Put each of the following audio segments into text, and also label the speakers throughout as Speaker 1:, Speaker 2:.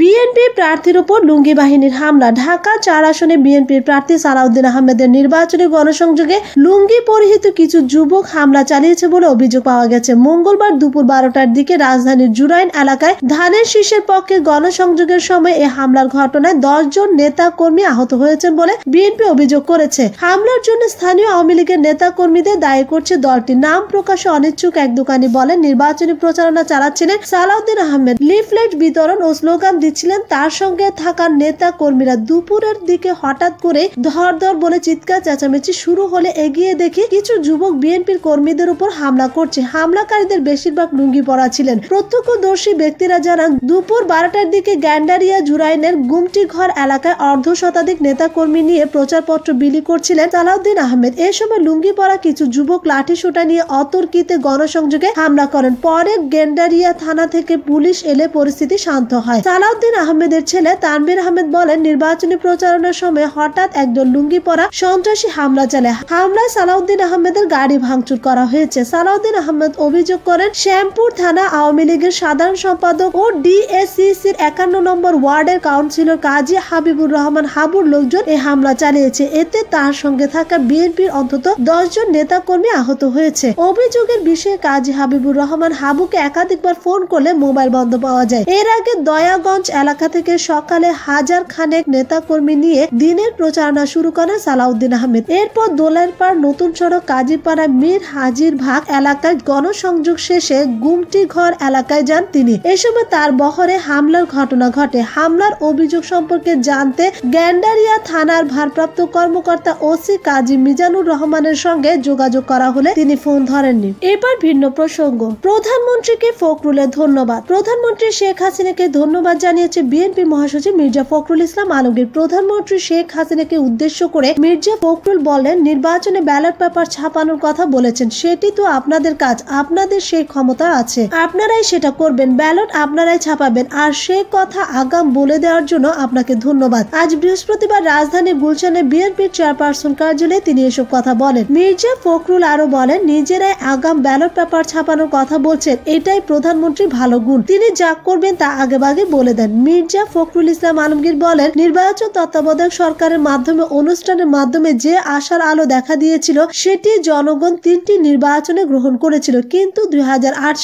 Speaker 1: BNP প্রার্থীর উপর লুঙ্গি বাহিনীর হামলা। ঢাকা চার আসনে বিএনপির প্রার্থী সালাউদ্দিন আহমেদের নির্বাচনী গণসংযোগে লুঙ্গি পরিহিত কিছু যুবক হামলা চালিয়েছে বলে অভিযোগ পাওয়া গেছে। মঙ্গলবার দুপুর বারোটার দিকে রাজধানীর জুরাইন এলাকায় ধানের শীষের পক্ষে গণসংযোগের সময় এই হামলার ঘটনায় দশ জন নেতা কর্মী আহত হয়েছেন বলে বিএনপি অভিযোগ করেছে। হামলার জন্য স্থানীয় আওয়ামী লীগের নেতা কর্মীদের দায়ী করছে দলটি নাম প্রকাশে অনিচ্ছুক, এক দোকানি বলেন। নির্বাচনী প্রচারণা চালাচ্ছিলেন সালাউদ্দিন আহমেদ। লিফলেট বিতরণ ও স্লোগান দিচ্ছিলেন তার সঙ্গে থাকা নেতা কর্মীরা দুপুরের দিকে হঠাৎ করে ধর ধর বলে চিৎকার চেঁচামেচি শুরু হলে এগিয়ে দেখি কিছু যুবক বিএনপির কর্মীদের উপর হামলা করছে। হামলাকারীদের বেশিরভাগ লুঙ্গি পরা ছিলেন। প্রত্যক্ষদর্শী ব্যক্তিরা জানান, দুপুর বারোটার দিকে গ্যান্ডারিয়া জুরাইনের গুমটি ঘর এলাকায় অর্ধ শতাধিক নেতা কর্মী নিয়ে প্রচারপত্র বিলি করছিলেন সালাউদ্দিন আহমেদ। এ সময় লুঙ্গি পরা কিছু যুবক লাঠি সোটা নিয়ে অতর্কিতে গণসংযোগে হামলা করেন। পরে গেন্ডারিয়া থানা থেকে পুলিশ এলে পরিস্থিতি শান্ত হয়। সালাউদ্দিন আহমেদের ছেলে তানভীর আহমেদ বলেন, নির্বাচনী প্রচারণার সময় হঠাৎ একজন লুঙ্গি পরা সন্ত্রাসী হামলা চালায়। হামলায় সালাউদ্দিন আহমেদের গাড়ি ভাঙচুর করা হয়েছে। সালাউদ্দিন আহমেদ অভিযোগ করেন, শ্যামপুর থানা আওয়ামী লীগের সাধারণ সম্পাদক ও ডিএসসিসির একান্ন নম্বর ওয়ার্ডের কাউন্সিলর কাজী হাবিবুর রহমান হাবুর লোকজন এই হামলা চালিয়েছে। এতে তার সঙ্গে থাকা বিএনপির অন্তত দশ জন নেতা কর্মী আহত হয়েছে। অভিযোগের বিষয়ে কাজী হাবিবুর রহমান হাবুকে একাধিকবার ফোন করলে মোবাইল বন্ধ পাওয়া যায়। এর আগে দয়াগঞ্জ এলাকা থেকে সকালে হাজার খানেক নেতা কর্মী নিয়ে দিনের প্রচারণা শুরু করেন সালাউদ্দিন আহমেদ। এরপর দোলের পার নতুন সড়ক কাজীপাড়া মীর হাজির ভাগ এলাকায় গণসংযোগ শেষে গুমটি ঘর এলাকায় যান তিনি। এ সময় তার বহরে হামলার ঘটনা ঘটে। হামলার অভিযোগ সম্পর্কে জানতে গ্যান্ডারিয়া থানার ভারপ্রাপ্ত কর্মকর্তা ওসি কাজী মিজানুর রহমানের সঙ্গে যোগাযোগ করা হলে তিনি ফোন ধরেননি। এবার ভিন্ন প্রসঙ্গ। প্রধানমন্ত্রীকে ফখরুলের ধন্যবাদ। প্রধানমন্ত্রী শেখ হাসিনাকে ধন্যবাদ জানিয়েছে বিএনপি মহাসচিব মির্জা ফখরুল ইসলাম আলমগীর। প্রধানমন্ত্রী শেখ হাসিনাকে উদ্দেশ্য করে মির্জা ফখরুল বলেন, নির্বাচনে ব্যালট পেপার ছাপানোর কথা বলেছেন। সেটি তো আপনাদের কাজ, আপনাদের সেই ক্ষমতা আছে। আপনারাই সেটা করবেন, ব্যালট আপনারাই ছাপাবেন। আর সে কথা আগাম বলে দেওয়ার জন্য আপনাকে ধন্যবাদ। আজ বৃহস্পতিবার রাজধানী গুলশানে বিএনপির চেয়ারপারসন কার্যালয়ে তিনি এসব কথা বলেন। মির্জা ফখরুল আরও বলেন, নিজেরাই আগাম ব্যালট পেপার ছাপানোর কথা বলছেন, এটাই প্রধানমন্ত্রী ভালো গুণ। তিনি যা করবেন তা আগেভাগে বলে দেন মির্জা ফখরুল ইসলাম আলমগীর বলেন, নির্বাচন তত্ত্বাবধায়ক সরকারের মাধ্যমে, অনুষ্ঠানের মাধ্যমে যে আশার আলো দেখা দিয়েছিল, সেটি জনগণ তিনটি নির্বাচনে গ্রহণ করেছিল। কিন্তু দুই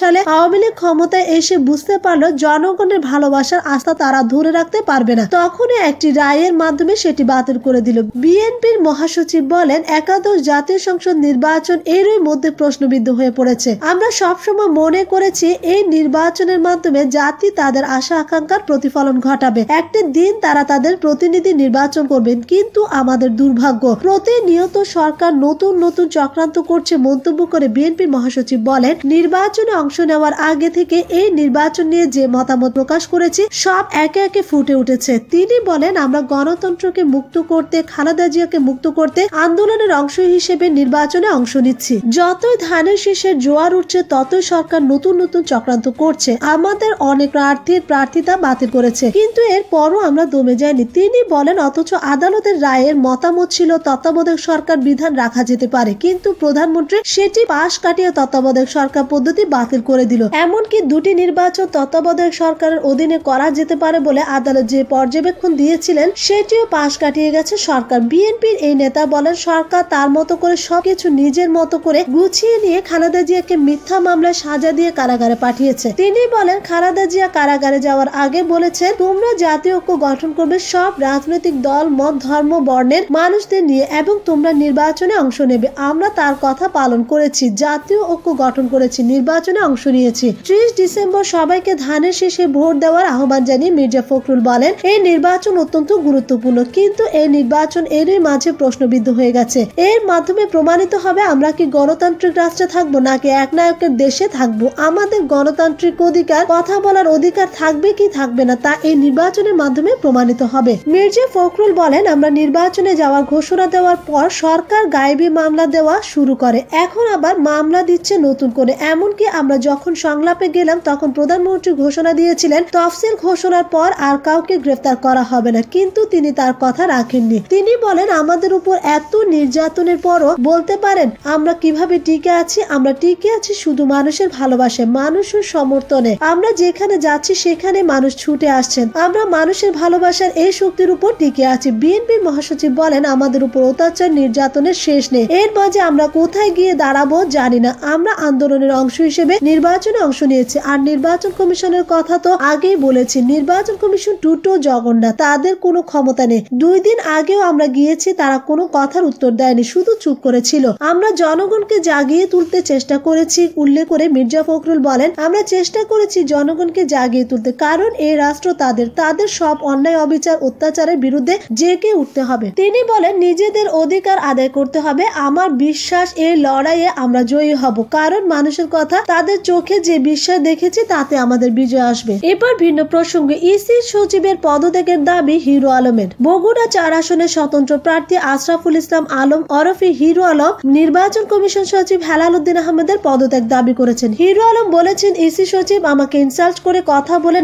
Speaker 1: সালে আওয়ামী লীগ ক্ষমতায় এসে বুঝতে পারল, জনগণের ভালোবাসার আস্থা তারা ধরে রাখতে পারবে না। তখনই একটি রায়ের মাধ্যমে সেটি বাতিল করে দিল। বিএনপির মহাসচিব বলেন, একাদশ জাতীয় সংসদ নির্বাচন এরই মধ্যে প্রশ্নবিদ্ধ হয়ে পড়েছে। আমরা সবসময় মনে করেছি, এই নির্বাচনের মাধ্যমে জাতি তাদের আশা আকাঙ্ক্ষার প্রতিফলন ঘটাবে। একটি দিন তারা তাদের প্রতিনিধি নির্বাচন করবেন, কিন্তু আমাদের দুর্ভাগ্য। প্রতিনিয়ত সরকার নতুন নতুন চক্রান্ত করছে মন্তব্য করে বিএনপির মহাসচিব বলেন, নির্বাচনে অংশ নেওয়ার আগে থেকে এই নির্বাচন নিয়ে যে মতামত প্রকাশ করেছি, সব একে একে ফুটে উঠেছে। তিনি বলেন, আমরা গণতন্ত্রকে মুক্ত করতে, খালেদা জিয়াকে মুক্ত করতে আন্দোলনের অংশ হিসেবে নির্বাচনে অংশ নিচ্ছি। যতই ধানের শীষের জোয়ার উঠছে, ততই সরকার নতুন নতুন চক্রান্ত করছে। আমাদের অনেক প্রার্থীর প্রার্থিতা বাতিল করেছে। কিন্তু এর পরও আমরা দমে যাইনি। তিনি বলেন, অথচ আদালতের রায়ের মতামত ছিল, তত্ত্বাবধায়ক সরকার বিধান রাখা যেতে পারে। কিন্তু প্রধানমন্ত্রী সেটি পাশ কাটিয়ে তত্ত্বাবধায়ক সরকার পদ্ধতি বাতিল করে দিল। এমনকি দুটি নির্বাচন তত্ত্বাবধায়ক সরকারের অধীনে করা যেতে পারে বলে আদালত যে পর্যবেক্ষণ দিয়েছিলেন, সেটিও পাশ কাটিয়ে গেছে সরকার। বিএনপির এই নেতা বলেন, সরকার তার মতো করে সবকিছু নিজের মতো করে গুছিয়ে নিয়ে খালেদা জিয়াকে মিথ্যা মামলায় সাজা দিয়ে কারাগারে পাঠিয়েছে। তিনি বলেন, খালেদা জিয়া কারাগারে যাওয়ার আগে বলেছেন তোমরা জাতীয় ঐক্য গঠন করবে, সব রাজনৈতিক দল, মত, ধর্ম, বর্ণের মানুষদের নিয়ে এবং তোমরা নির্বাচনে অংশ নেবে। আমরা তার কথা পালন করেছি, জাতীয় ঐক্য গঠন করেছি, নির্বাচনে অংশ নিয়েছি। ত্রিশ ডিসেম্বর সবাইকে ধানের শেষে ভোট দেওয়ার আহ্বান জানিয়ে মির্জা ফখরুল বলেন, এই নির্বাচন অত্যন্ত গুরুত্বপূর্ণ, কিন্তু এই নির্বাচন এরই মাঝে প্রশ্নবিদ্ধ হয়ে গেছে। এর মাধ্যমে প্রমাণিত হবে আমরা কি গণতান্ত্রিক রাষ্ট্রে থাকব নাকি এক নায়কের দেশে থাকব। আমাদের গণতান্ত্রিক অধিকার, কথা বলার অধিকার থাকবে কি থাকবে না, তা এই নির্বাচনের মাধ্যমে প্রমাণিত হবে। মির্জা ফখরুল বলেন, আমরা নির্বাচনে যাওয়ার ঘোষণা দেওয়ার পর সরকার গায়েবী মামলা দেওয়া শুরু করে। এখন আবার মামলা দিচ্ছে নতুন করে। এমনকি আমরা যখন সংলাপে গেলাম, তখন প্রধানমন্ত্রী ঘোষণা দিয়েছিলেন, তফসিল ঘোষণার পর আর কাউকে গ্রেফতার করা হবে না। কিন্তু তিনি তার কথা রাখেননি। তিনি বলেন, আমাদের উপর এত নির্যাতনের পরও বলতে পারেন, আমরা কীভাবে টিকে আছি? আমরা টিকে আছি শুধু মানুষের ভালোবাসে, মানুষের সমর্থনে। আমরা যেখানে যাচ্ছি, সেখানে মানুষ ছুটে আসছেন। আমরা মানুষের ভালোবাসার এই শক্তির উপর টিকে আছি। বিএনপির মহাসচিব বলেন, আমাদের উপর অত্যাচার, নির্যাতনের শেষ নেই। এর মাঝে আমরা কোথায় গিয়ে দাঁড়াবো জানি না। আমরা আন্দোলনের অংশ হিসেবে নির্বাচনে অংশ নিয়েছি। আর নির্বাচন কমিশনের কথা তো আগেই বলেছি। নির্বাচন কমিশন টুটো জগন্নাথ। তাদের কোনো ক্ষমতা নেই। দুই দিন আগেও আমরা গিয়েছি, তারা কোনো কথার উত্তর দেয়নি। শুধু চুপ করেছিল। আমরা জনগণকে জাগিয়ে তুলতে চেষ্টা করেছি, উল্লেখ করে মির্জা ফখরুল বলেন, আমরা চেষ্টা করেছি জনগণকে জাগিয়ে তুলতে। কারণ এই রাষ্ট্র তাদের তাদের সব অন্যায়, অবিচার, অত্যাচারের বিরুদ্ধে জেগে উঠতে হবে। তিনি বলেন, নিজেদের অধিকার আদায় করতে হবে। আমার বিশ্বাস, এই লড়াইয়ে আমরা জয়ী হব। কারণ মানুষের কথা, তাদের চোখে যে বিশ্বাস দেখেছি, তাতে আমাদের বিজয় আসবে। এবার ভিন্ন প্রসঙ্গে ইসি সচিবের পদত্যাগের দাবি হিরো আলমের। বগুড়া চার আসনের স্বতন্ত্র প্রার্থী আশরাফুল ইসলাম আলম ওরফে হিরো আলম নির্বাচন কমিশন সচিব হেলাল উদ্দিন আহমেদের পদত্যাগ দাবি করেছেন। হিরো আলম বলেছেন, ইসি সচিব আমাকে ইনসাল্ট করে কথা বলে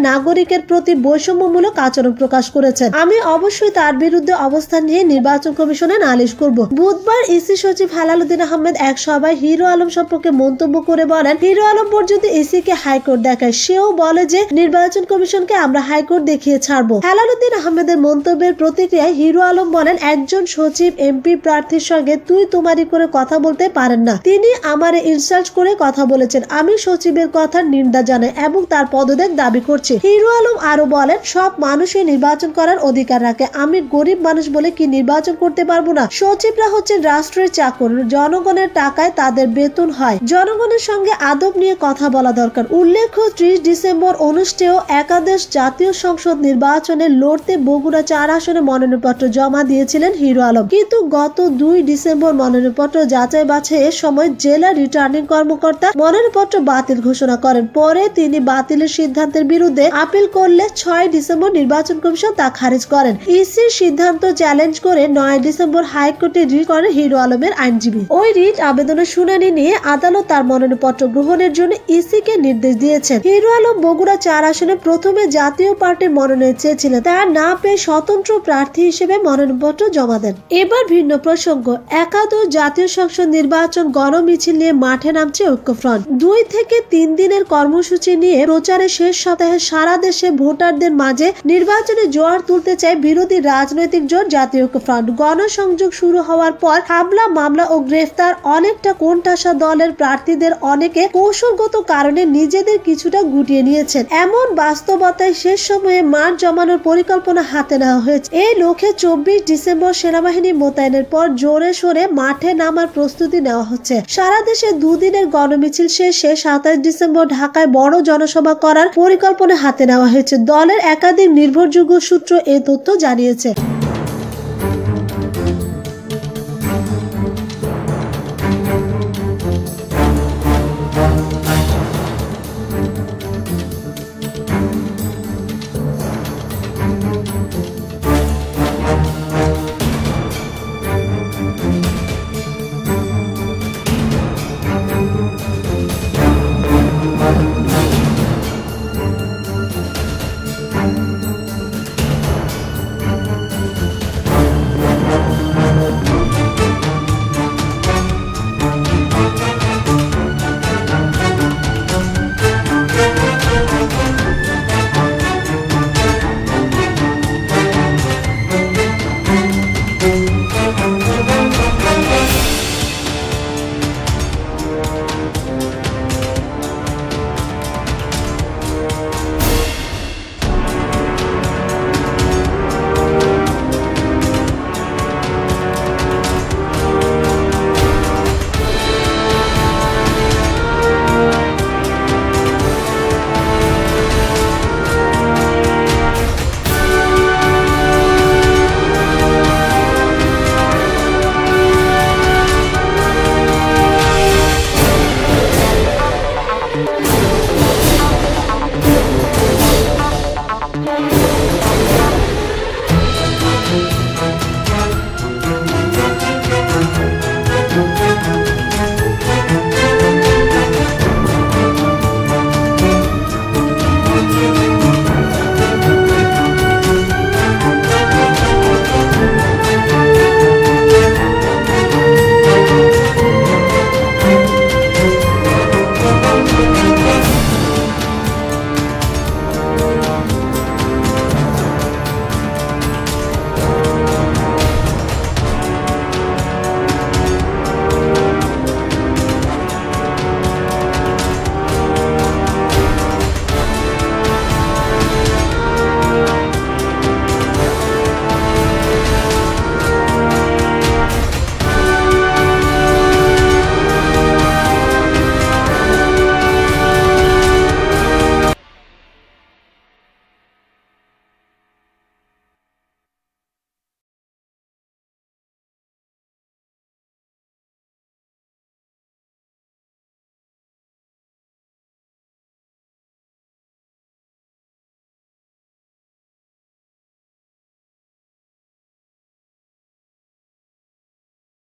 Speaker 1: নাগরিকের প্রতি বৈষম্যমূলক আচরণ প্রকাশ করেছেন। আমি অবশ্যই তার বিরুদ্ধে অবস্থান নিয়ে নির্বাচন কমিশনে নালিশ করব। বুধবার ইসি সচিব হেলাল উদ্দিন আহমেদ এক সভায় হিরো আলম সম্পর্কে মন্তব্য করে বলেন, হিরো আলম পর্যন্ত ইসি কে হাইকোর্ট দেখায়। সেও বলে যে, নির্বাচন কমিশনকে আমরা হাইকোর্ট দেখিয়ে ছাড়বো। হেলালুদ্দিন আহমেদের মন্তব্যের প্রতিক্রিয়ায় হিরো আলম বলেন, একজন সচিব, এমপি প্রার্থীর সঙ্গে তুই তোমারি করে কথা বলতে পারেন না। তিনি আমারে ইনসাল্ট করে কথা বলেছেন। আমি সচিবের কথার নিন্দা জানাই এবং তার পদত্যাগ দাবি করছি। হিরো আলম আরও বলেন, সব মানুষই নির্বাচন করার অধিকার রাখে। আমি গরিব মানুষ বলে কি নির্বাচন করতে পারব না? সচিবরা হচ্ছে রাষ্ট্রের চাকর। জনগণের টাকায় তাদের বেতন হয়। জনগণের সঙ্গে আদব নিয়ে কথা বলা দরকার। উল্লেখ্য, ত্রিশ ডিসেম্বর অনুষ্ঠেয় একাদশ জাতীয় সংসদ নির্বাচনে লড়তে বগুড়া চার আসনে মনোনয়নপত্র জমা দিয়েছিলেন হিরো আলম। কিন্তু গত দুই ডিসেম্বর মনোনয়নপত্র যাচাই বাছাইয়ের সময় জেলা রিটার্নিং কর্মকর্তা মনোনয়নপত্র বাতিল ঘোষণা করেন। পরে তিনি বাতিলের সিদ্ধান্তের বিরুদ্ধে আপিল করলে ছয় ডিসেম্বর নির্বাচন কমিশন তা খারিজ করেন। ইসির সিদ্ধান্ত চ্যালেঞ্জ করে নয় ডিসেম্বর হাইকোর্টে রিট করেন হিরো আলমের আইনজীবী। ওই রিট আবেদনের শুনানি নিয়ে আদালত তার মনোনয়নপত্র গ্রহণের জন্য ইসিকে নির্দেশ দিয়েছেন। হিরো আলম বগুড়া চার আসনে প্রথমে জাতীয় পার্টির মনোনয়ন চেয়েছিলেন। তার না পেয়ে স্বতন্ত্র প্রার্থী হিসেবে মনোনয়নপত্র জমা দেন। এবার ভিন্ন প্রসঙ্গ। একাদশ জাতীয় সংসদ নির্বাচন গণমিছিল নিয়ে মাঠে নামছে ঐক্যফ্রন্ট। দুই থেকে তিন দিনের কর্মসূচি নিয়ে প্রচারের শেষ সপ্তাহে সারা দেশে ভোটারদের মাঝে নির্বাচনে জোয়ার তুলতে চায় বিরোধী রাজনৈতিক জোট জাতীয় ঐক্যফ্রন্ট গণসংযোগ শুরু হওয়ার পর হামলা, মামলা ও গ্রেফতার অনেকটা কোণঠাসা দলের প্রার্থীদের অনেকে কৌশলগত কারণে নিজেদের কিছুটা গুটিয়ে নিয়েছেন। এমন বাস্তবতায় শেষ সময়ে মাঠ জমানোর পরিকল্পনা হাতে নেওয়া হয়েছে। এই লক্ষ্যে চব্বিশ ডিসেম্বর সেনাবাহিনী মোতায়েনের পর জোরে সোরে মাঠে নামার প্রস্তুতি নেওয়া হচ্ছে। সারা দেশে দুদিনের গণমিছিল শেষে সাতাশ ডিসেম্বর ঢাকায় বড় জনসভা করার পরিকল্পনা হাতে নেওয়া হয়েছে। দলের একাধিক নির্ভরযোগ্য সূত্র এ তথ্য জানিয়েছে। Thank you.